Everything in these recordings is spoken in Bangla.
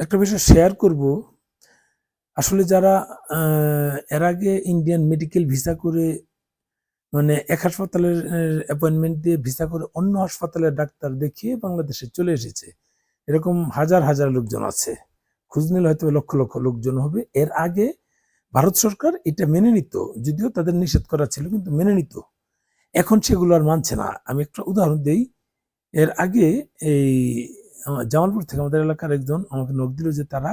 একটা বিষয় শেয়ার করব। আসলে যারা এর আগে ইন্ডিয়ান মেডিকেল ভিসা করে মানে এক হাসপাতালের অ্যাপয়েন্টমেন্ট দিয়ে ভিসা করে অন্য হাসপাতালের ডাক্তার দেখিয়ে বাংলাদেশে চলে এসেছে। এরকম হাজার হাজার লোকজন আছে। খোঁজ নিলে হয়তো লক্ষ লক্ষ লোকজন হবে। এর আগে ভারত সরকার এটা মেনে নিত, যদিও তাদের নিষেধ করা ছিল, কিন্তু মেনে নিত। এখন সেগুলো আর মানছে না। আমি একটা উদাহরণ দেই। এর আগে এই জামালপুর থেকে আমাদের এলাকার একজন আমাকে নখ দিল যে তারা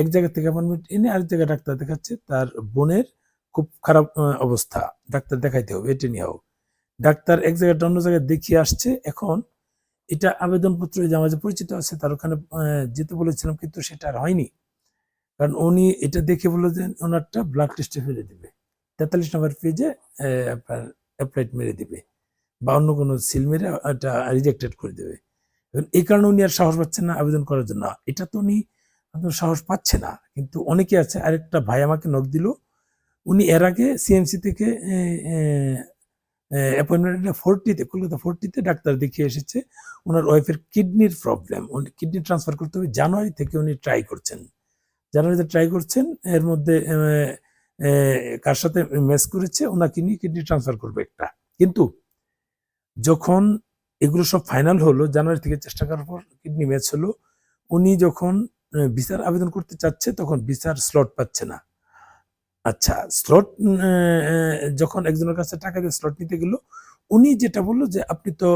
এক জায়গা থেকে অ্যাপয়েন্টমেন্ট এনে আরেক জায়গায় ডাক্তার দেখাচ্ছে। তার বোনের খুব খারাপ অবস্থা। ডাক্তার দেখাইতে হবে, এটা নিয়ে হোক। ডাক্তার এক জায়গাটা অন্য জায়গায় দেখিয়ে আসছে। এখন এটা আবেদনপত্র যে আমার যে পরিচিত আছে, তার ওখানে যেতে বলেছিলাম, কিন্তু সেটা আর হয়নি। কারণ উনি এটা দেখে বলল যে ওনারটা ব্লাড টেস্টে ফেলে দিবে। তেতাল্লিশ নম্বর পেজে আপনার অ্যাপ্লাইড মেরে দিবে। বা অন্য কোনো সিল মেরে এটা রিজেক্টেড করে দেবে। এই কারণে উনি আর সাহস পাচ্ছেন না আবেদন করার জন্য। এটা তো উনি সাহস পাচ্ছে না। কিন্তু অনেকে আছে, আরেকটা ভাই আমাকে নখ দিল। উনি এর আগে সিএমসি থেকে অ্যাপয়েন্টমেন্ট ফোরটিতে কলকাতা ফোরটিতে ডাক্তার দেখিয়ে এসেছে। ওনার ওয়াইফের কিডনির প্রবলেম উনি কিডনি ট্রান্সফার করতে হবে জানুয়ারি থেকে উনি ট্রাই করছেন। জানুয়ারিতে ট্রাই করছেন, এর মধ্যে কার সাথে ম্যাচ করেছে, ওনাকে নিয়ে কিডনি ট্রান্সফার করবে একটা। কিন্তু যখন এগুলো সব ফাইনাল হলো জানুয়ারি থেকে চেষ্টা করার পর কিডনি ম্যাচ হলো। উনি যখন ভিসার আবেদন করতে চাচ্ছে তখন ভিসার স্লট পাচ্ছে না। আচ্ছা স্লট যখন একজনের কাছে টাকা দিয়ে স্লট নিতে গেল উনি যেটা বলল যে আপনি তো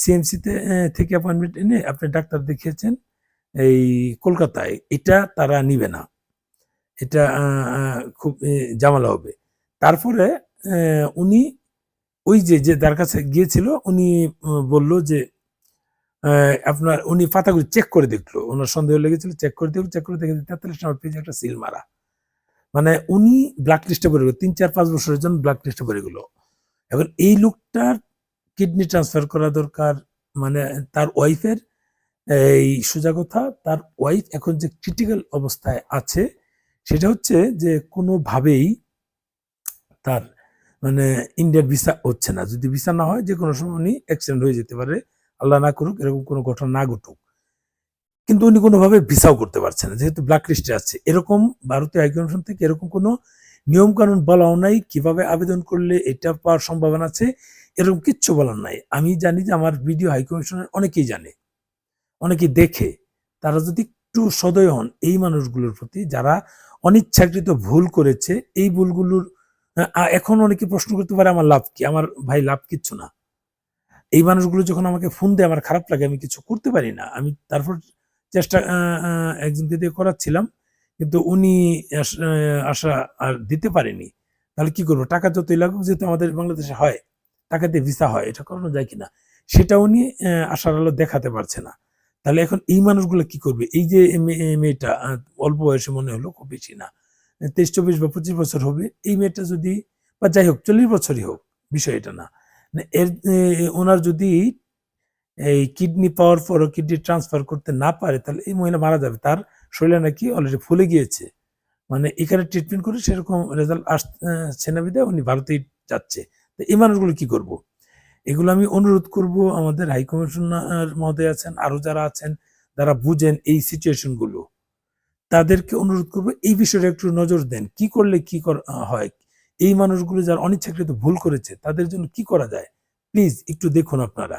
সিএমসি তে আহ, থেকে অ্যাপয়েন্টমেন্ট এনে আপনি ডাক্তার দেখিয়েছেন এই কলকাতায় এটা তারা নিবে না। এটা খুব জামালা হবে। তারপরে উনি ওই যে যে যার কাছে গিয়েছিল, উনি বলল যে আপনার উনি পাতাগুলি চেক করে দেখল। ওনার সন্দেহ লেগেছিল চেক করে দেখল চেক করে দেখে তেতাল্লিশ নম্বর পেজে একটা সিল মারা। মানে উনি ব্লাড লিস্টে পড়ে গেল, তিন, চার, পাঁচ বছরের জন্য ব্লাড লিস্টে পড়ে গেল। এখন এই লোকটার কিডনি ট্রান্সফার করা দরকার মানে তার ওয়াইফের এই সোজা কথা তার ওয়াইফ এখন যে ক্রিটিক্যাল অবস্থায় আছে, সেটা হচ্ছে যে কোনোভাবেই তার মানে ইন্ডিয়ার ভিসা হচ্ছে না। যদি ভিসা না হয় যে কোনো সময় উনি অ্যাক্সিডেন্ট হয়ে যেতে পারে। আল্লাহ না করুক, এরকম কোনো ঘটনা না ঘটুক। কিন্তু উনি কোনোভাবে ভিসাও করতে পারছে না। যেহেতু ব্ল্যাক লিস্টে আছে, এরকম ভারতীয় হাইকমিশন থেকে এরকম কোনো নিয়ম কানুন বলাও নাই। কীভাবে আবেদন করলে এটা পাওয়ার সম্ভাবনা আছে, এরকম কিচ্ছু বলার নাই। আমি জানি যে আমার ভিডিও হাইকমিশনের অনেকেই জানে, অনেকেই দেখে। তারা যদি একটু সদয় হন, এই মানুষগুলোর প্রতি যারা অনিচ্ছাকৃত ভুল করেছে, এই ভুলগুলোর এখন অনেকে প্রশ্ন করতে পারে, আমার লাভ কি? আমার ভাই লাভ কিচ্ছু না। এই মানুষগুলো যখন আমাকে ফোন দেয়, আমার খারাপ লাগে, আমি কিছু করতে পারি না। আমি তারপর চেষ্টা একজনকে দিয়ে করাচ্ছিলাম, কিন্তু উনি আশা আর দিতে পারেনি। তাহলে কি করব? টাকা যতই লাগুক, যেহেতু আমাদের বাংলাদেশে হয়, টাকা দিয়ে ভিসা হয়, এটা করানো যায় কিনা? সেটা উনি আশার আলো দেখাতে পারছে না। তাহলে এখন এই মানুষগুলো কি করবে? এই যে মেয়েটা অল্প বয়সে মনে হলো খুব বেশি না। তেইশ, চব্বিশ বা পঁচিশ বছর হবে, এই মেয়েটা যদি, বা যাই হোক, চল্লিশ বছরই হোক বিষয় এটা না, এর ওনার যদি এই কিডনি পাওয়ার পরও কিডনি ট্রান্সফার করতে না পারে, তাহলে এই মহিলা মারা যাবে। তার শরীরে নাকি অলরেডি ফুলে গিয়েছে। মানে এখানে ট্রিটমেন্ট করে সেরকম রেজাল্ট আসছে না বিদায় উনি ভারতেই যাচ্ছে। তো এই মানুষগুলো কি করব? এগুলো আমি অনুরোধ করব আমাদের হাই কমিশনার মহোদয় আছেন আরও যারা আছেন, যারা বুঝেন এই সিচুয়েশনগুলো। তাদেরকে অনুরোধ করব, এই বিষয়ে একটু নজর দেন। কি করলে কি হয়? এই মানুষগুলো যারা অনিচ্ছাকৃত ভুল করেছে, তাদের জন্য কি করা যায়? প্লিজ একটু দেখুন আপনারা।